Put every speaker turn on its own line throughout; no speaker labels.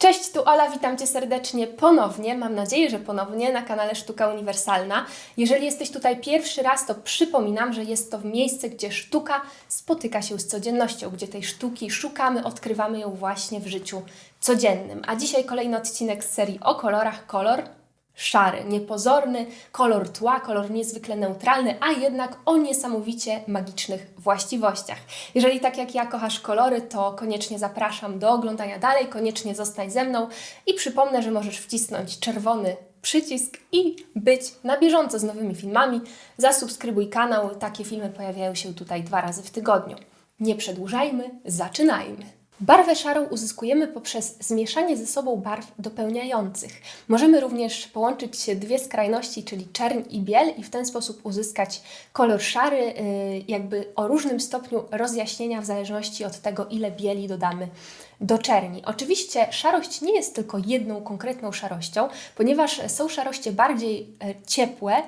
Cześć, tu Ola, witam Cię serdecznie ponownie. Mam nadzieję, że ponownie na kanale Sztuka Uniwersalna. Jeżeli jesteś tutaj pierwszy raz, to przypominam, że jest to miejsce, gdzie sztuka spotyka się z codziennością, gdzie tej sztuki szukamy, odkrywamy ją właśnie w życiu codziennym. A dzisiaj kolejny odcinek z serii o kolorach. Kolor szary, niepozorny, kolor tła, kolor niezwykle neutralny, a jednak o niesamowicie magicznych właściwościach. Jeżeli tak jak ja kochasz kolory, to koniecznie zapraszam do oglądania dalej, koniecznie zostań ze mną i przypomnę, że możesz wcisnąć czerwony przycisk i być na bieżąco z nowymi filmami. Zasubskrybuj kanał, takie filmy pojawiają się tutaj dwa razy w tygodniu. Nie przedłużajmy, zaczynajmy. Barwę szarą uzyskujemy poprzez zmieszanie ze sobą barw dopełniających. Możemy również połączyć dwie skrajności, czyli czerń i biel, i w ten sposób uzyskać kolor szary, y, jakby o różnym stopniu rozjaśnienia w zależności od tego, ile bieli dodamy do czerni. Oczywiście szarość nie jest tylko jedną konkretną szarością, ponieważ są szaroście bardziej e, ciepłe,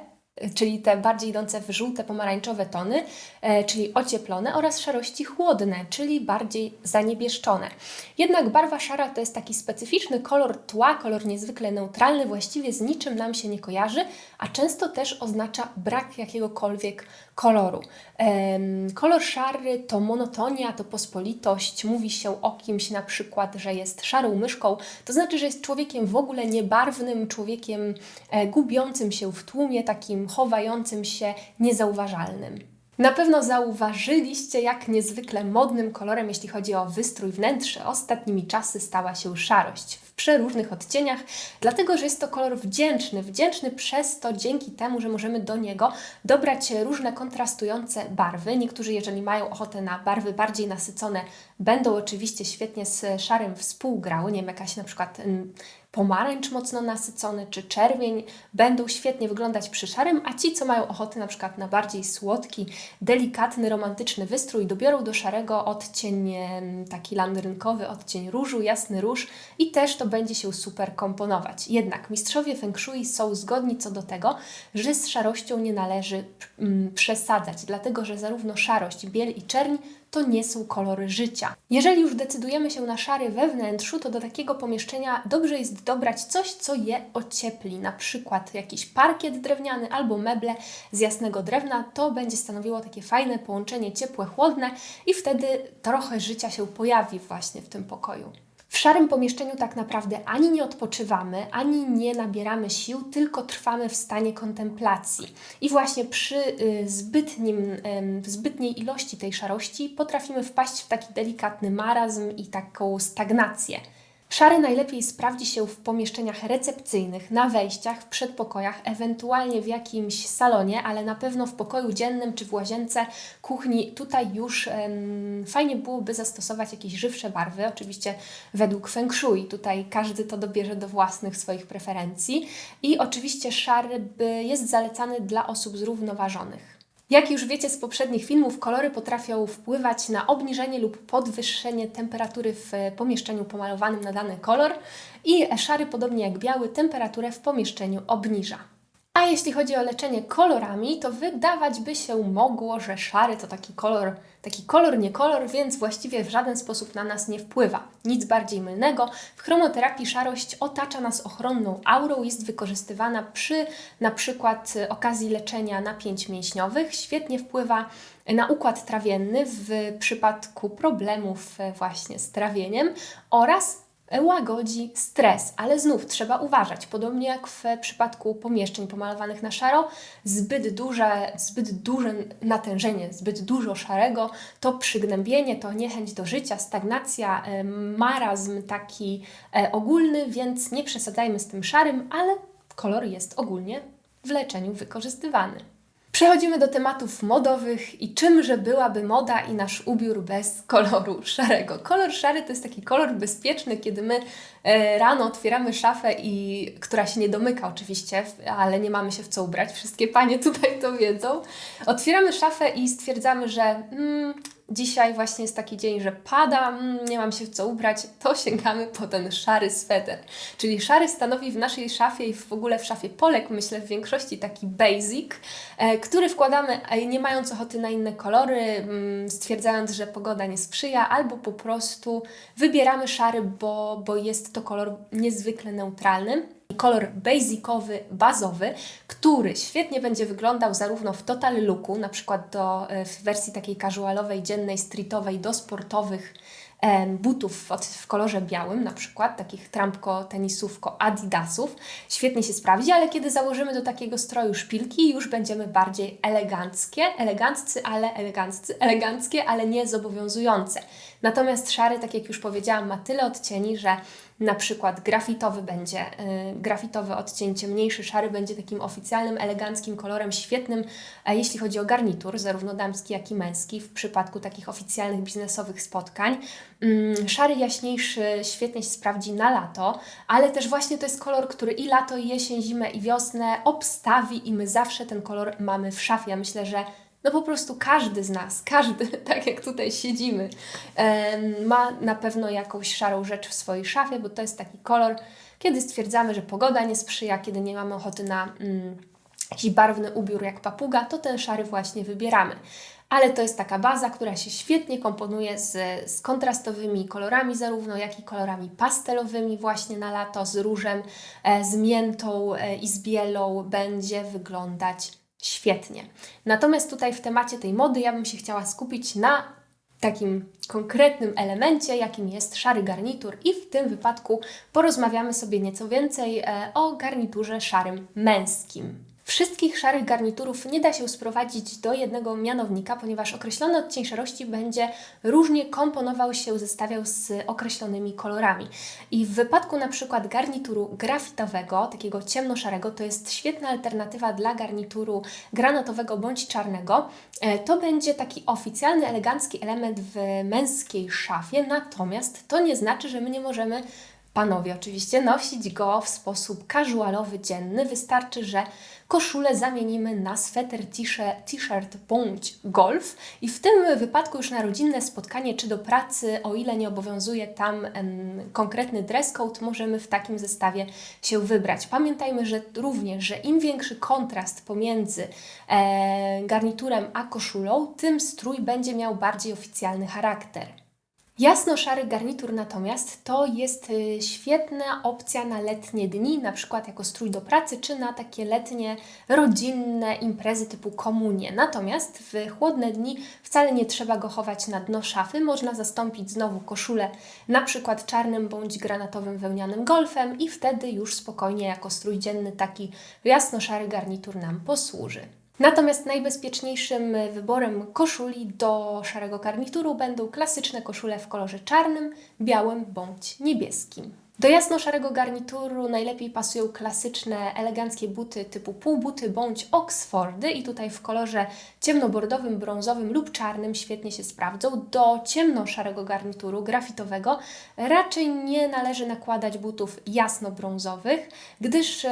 czyli te bardziej idące w żółte, pomarańczowe tony, e, czyli ocieplone, oraz szarości chłodne, czyli bardziej zaniebieszczone. Jednak barwa szara to jest taki specyficzny kolor tła, kolor niezwykle neutralny, właściwie z niczym nam się nie kojarzy, a często też oznacza brak jakiegokolwiek koloru. Kolor szary to monotonia, to pospolitość. Mówi się o kimś na przykład, że jest szarą myszką, to znaczy, że jest człowiekiem w ogóle niebarwnym, człowiekiem e, gubiącym się w tłumie, takim chowającym się, niezauważalnym. Na pewno zauważyliście, jak niezwykle modnym kolorem, jeśli chodzi o wystrój wnętrze, ostatnimi czasy stała się szarość w przeróżnych odcieniach, dlatego że jest to kolor wdzięczny. Wdzięczny przez to, dzięki temu, że możemy do niego dobrać różne kontrastujące barwy. Niektórzy, jeżeli mają ochotę na barwy bardziej nasycone, będą oczywiście świetnie z szarym współgrały. Nie wiem, jakaś na przykład mm, pomarańcz mocno nasycony czy czerwień będą świetnie wyglądać przy szarym, a ci, co mają ochotę na przykład na bardziej słodki, delikatny, romantyczny wystrój, dobiorą do szarego odcień taki landrynkowy, odcień różu, jasny róż i też to będzie się super komponować. Jednak mistrzowie Feng Shui są zgodni co do tego, że z szarością nie należy mm, przesadzać, dlatego że zarówno szarość, biel i czerń to nie są kolory życia. Jeżeli już decydujemy się na szary we wnętrzu, to do takiego pomieszczenia dobrze jest dobrać coś, co je ociepli, na przykład jakiś parkiet drewniany albo meble z jasnego drewna. To będzie stanowiło takie fajne połączenie ciepłe-chłodne i wtedy trochę życia się pojawi właśnie w tym pokoju. W szarym pomieszczeniu tak naprawdę ani nie odpoczywamy, ani nie nabieramy sił, tylko trwamy w stanie kontemplacji. I właśnie przy y, zbytnim, zbytniej ilości tej szarości potrafimy wpaść w taki delikatny marazm i taką stagnację. Szary najlepiej sprawdzi się w pomieszczeniach recepcyjnych, na wejściach, w przedpokojach, ewentualnie w jakimś salonie, ale na pewno w pokoju dziennym czy w łazience, kuchni. Tutaj już um, fajnie byłoby zastosować jakieś żywsze barwy, oczywiście według feng shui. Tutaj każdy to dobierze do własnych swoich preferencji. I oczywiście szary jest zalecany dla osób zrównoważonych. Jak już wiecie z poprzednich filmów, kolory potrafią wpływać na obniżenie lub podwyższenie temperatury w pomieszczeniu pomalowanym na dany kolor i szary, podobnie jak biały, temperaturę w pomieszczeniu obniża. A jeśli chodzi o leczenie kolorami, to wydawać by się mogło, że szary to taki kolor, taki kolor, nie kolor, więc właściwie w żaden sposób na nas nie wpływa. Nic bardziej mylnego. W chromoterapii szarość otacza nas ochronną aurą, jest wykorzystywana przy na przykład okazji leczenia napięć mięśniowych, świetnie wpływa na układ trawienny w przypadku problemów właśnie z trawieniem oraz łagodzi stres, ale znów trzeba uważać, podobnie jak w przypadku pomieszczeń pomalowanych na szaro, zbyt duże, zbyt duże natężenie, zbyt dużo szarego, to przygnębienie, to niechęć do życia, stagnacja, marazm taki e, ogólny, więc nie przesadzajmy z tym szarym, ale kolor jest ogólnie w leczeniu wykorzystywany. Przechodzimy do tematów modowych i czymże byłaby moda i nasz ubiór bez koloru szarego. Kolor szary to jest taki kolor bezpieczny, kiedy my e, rano otwieramy szafę, i, która się nie domyka oczywiście, ale nie mamy się w co ubrać. Wszystkie panie tutaj to wiedzą. Otwieramy szafę i stwierdzamy, że mm, dzisiaj właśnie jest taki dzień, że pada, mm, nie mam się w co ubrać, to sięgamy po ten szary sweter. Czyli szary stanowi w naszej szafie i w ogóle w szafie Polek, myślę w większości taki basic, e, który wkładamy nie mając ochoty na inne kolory, mm, stwierdzając, że pogoda nie sprzyja, albo po prostu wybieramy szary, bo, bo jest to kolor niezwykle neutralny kolor basicowy, bazowy, który świetnie będzie wyglądał zarówno w total looku, na przykład do, e, w wersji takiej casualowej, dziennej, streetowej, do sportowych butów w kolorze białym, na przykład takich trampko, tenisówko, adidasów. Świetnie się sprawdzi, ale kiedy założymy do takiego stroju szpilki, już będziemy bardziej eleganckie, eleganccy, ale eleganccy, eleganckie, ale nie zobowiązujące. Natomiast szary, tak jak już powiedziałam, ma tyle odcieni, że na przykład grafitowy będzie, yy, grafitowy odcień ciemniejszy, szary będzie takim oficjalnym, eleganckim kolorem, świetnym, jeśli chodzi o garnitur, zarówno damski, jak i męski, w przypadku takich oficjalnych, biznesowych spotkań. Yy, szary, jaśniejszy świetnie się sprawdzi na lato, ale też właśnie to jest kolor, który i lato, i jesień, zimę, i wiosnę obstawi i my zawsze ten kolor mamy w szafie. Ja myślę, że no po prostu każdy z nas, każdy, tak jak tutaj siedzimy, ma na pewno jakąś szarą rzecz w swojej szafie, bo to jest taki kolor, kiedy stwierdzamy, że pogoda nie sprzyja, kiedy nie mamy ochoty na mm, jakiś barwny ubiór jak papuga, to ten szary właśnie wybieramy. Ale to jest taka baza, która się świetnie komponuje z, z kontrastowymi kolorami, zarówno jak i kolorami pastelowymi, właśnie na lato, z różem, e, z miętą e, i z bielą będzie wyglądać świetnie. Natomiast tutaj w temacie tej mody ja bym się chciała skupić na takim konkretnym elemencie, jakim jest szary garnitur, i w tym wypadku porozmawiamy sobie nieco więcej e, o garniturze szarym męskim. Wszystkich szarych garniturów nie da się sprowadzić do jednego mianownika, ponieważ określony odcień szarości będzie różnie komponował się, zestawiał z określonymi kolorami. I w wypadku na przykład garnituru grafitowego, takiego ciemnoszarego, to jest świetna alternatywa dla garnituru granatowego bądź czarnego. E, to będzie taki oficjalny, elegancki element w męskiej szafie, natomiast to nie znaczy, że my nie możemy panowie oczywiście, nosić go w sposób casualowy, dzienny. Wystarczy, że koszulę zamienimy na sweter, t-shirt bądź golf i w tym wypadku już na rodzinne spotkanie czy do pracy, o ile nie obowiązuje tam em, konkretny dress code, możemy w takim zestawie się wybrać. Pamiętajmy, że również, że im większy kontrast pomiędzy e, garniturem a koszulą, tym strój będzie miał bardziej oficjalny charakter. Jasno-szary garnitur natomiast to jest y, świetna opcja na letnie dni, na przykład jako strój do pracy, czy na takie letnie, rodzinne imprezy typu komunie. Natomiast w chłodne dni wcale nie trzeba go chować na dno szafy, można zastąpić znowu koszulę na przykład czarnym bądź granatowym wełnianym golfem i wtedy już spokojnie jako strój dzienny taki jasno-szary garnitur nam posłuży. Natomiast najbezpieczniejszym wyborem koszuli do szarego garnituru będą klasyczne koszule w kolorze czarnym, białym bądź niebieskim. Do jasno-szarego garnituru najlepiej pasują klasyczne, eleganckie buty typu półbuty bądź oksfordy i tutaj w kolorze ciemnobordowym, brązowym lub czarnym świetnie się sprawdzą. Do ciemno-szarego garnituru grafitowego raczej nie należy nakładać butów jasno-brązowych, gdyż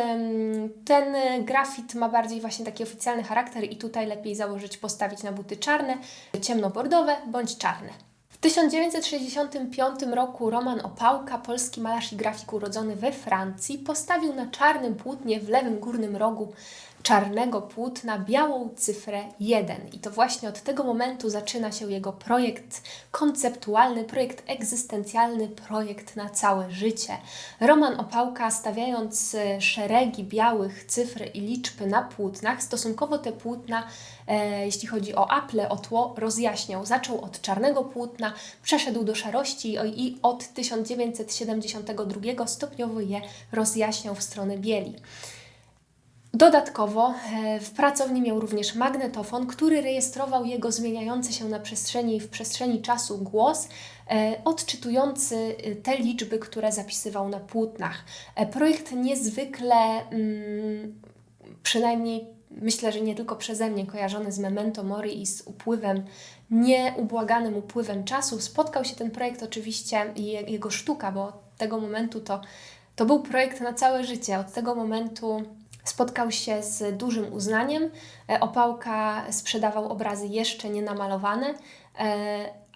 ten grafit ma bardziej właśnie taki oficjalny charakter i tutaj lepiej założyć, postawić na buty czarne, ciemnobordowe bądź czarne. W 1965 roku Roman Opałka, polski malarz i grafik urodzony we Francji, postawił na czarnym płótnie w lewym górnym rogu czarnego płótna białą cyfrę 1. I to właśnie od tego momentu zaczyna się jego projekt konceptualny, projekt egzystencjalny, projekt na całe życie. Roman Opałka, stawiając e, szeregi białych cyfr i liczby na płótnach, stosunkowo te płótna, e, jeśli chodzi o aple, o tło, rozjaśniał. Zaczął od czarnego płótna, przeszedł do szarości i od 1972 stopniowo je rozjaśniał w stronę bieli. Dodatkowo e, w pracowni miał również magnetofon, który rejestrował jego zmieniający się na przestrzeni w przestrzeni czasu głos, e, odczytujący e, te liczby, które zapisywał na płótnach. Projekt niezwykle, mm, przynajmniej myślę, że nie tylko przeze mnie, kojarzony z memento mori i z upływem, nieubłaganym upływem czasu. Spotkał się ten projekt oczywiście i jego sztuka, bo od tego momentu to, to był projekt na całe życie. Od tego momentu Spotkał się z dużym uznaniem. E, Opałka sprzedawał obrazy jeszcze nie namalowane,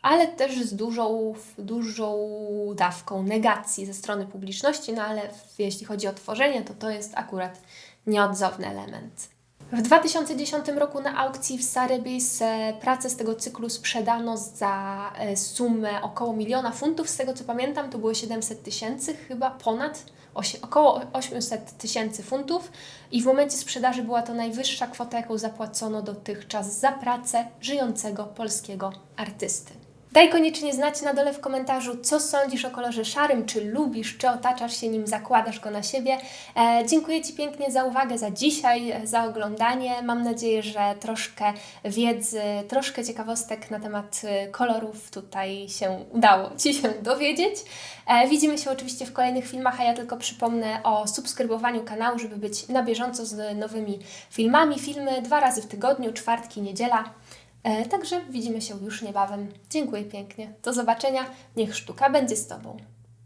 ale też z dużą, dużą dawką negacji ze strony publiczności, no ale jeśli chodzi o tworzenie, to to jest akurat nieodzowny element. W 2010 roku na aukcji w Sotheby's e, pracę z tego cyklu sprzedano za e, sumę około miliona funtów. Z tego co pamiętam, to było 700 tysięcy, chyba ponad około 800 tysięcy funtów. I w momencie sprzedaży była to najwyższa kwota, jaką zapłacono dotychczas za pracę żyjącego polskiego artysty. Daj koniecznie znać na dole w komentarzu, co sądzisz o kolorze szarym, czy lubisz, czy otaczasz się nim, zakładasz go na siebie. E, dziękuję Ci pięknie za uwagę, za dzisiaj, za oglądanie. Mam nadzieję, że troszkę wiedzy, troszkę ciekawostek na temat e, kolorów tutaj się udało Ci się dowiedzieć. E, widzimy się oczywiście w kolejnych filmach, a ja tylko przypomnę o subskrybowaniu kanału, żeby być na bieżąco z nowymi filmami. Filmy dwa razy w tygodniu, czwartki, niedziela. E, Także widzimy się już niebawem. Dziękuję pięknie. Do zobaczenia. Niech sztuka będzie z Tobą.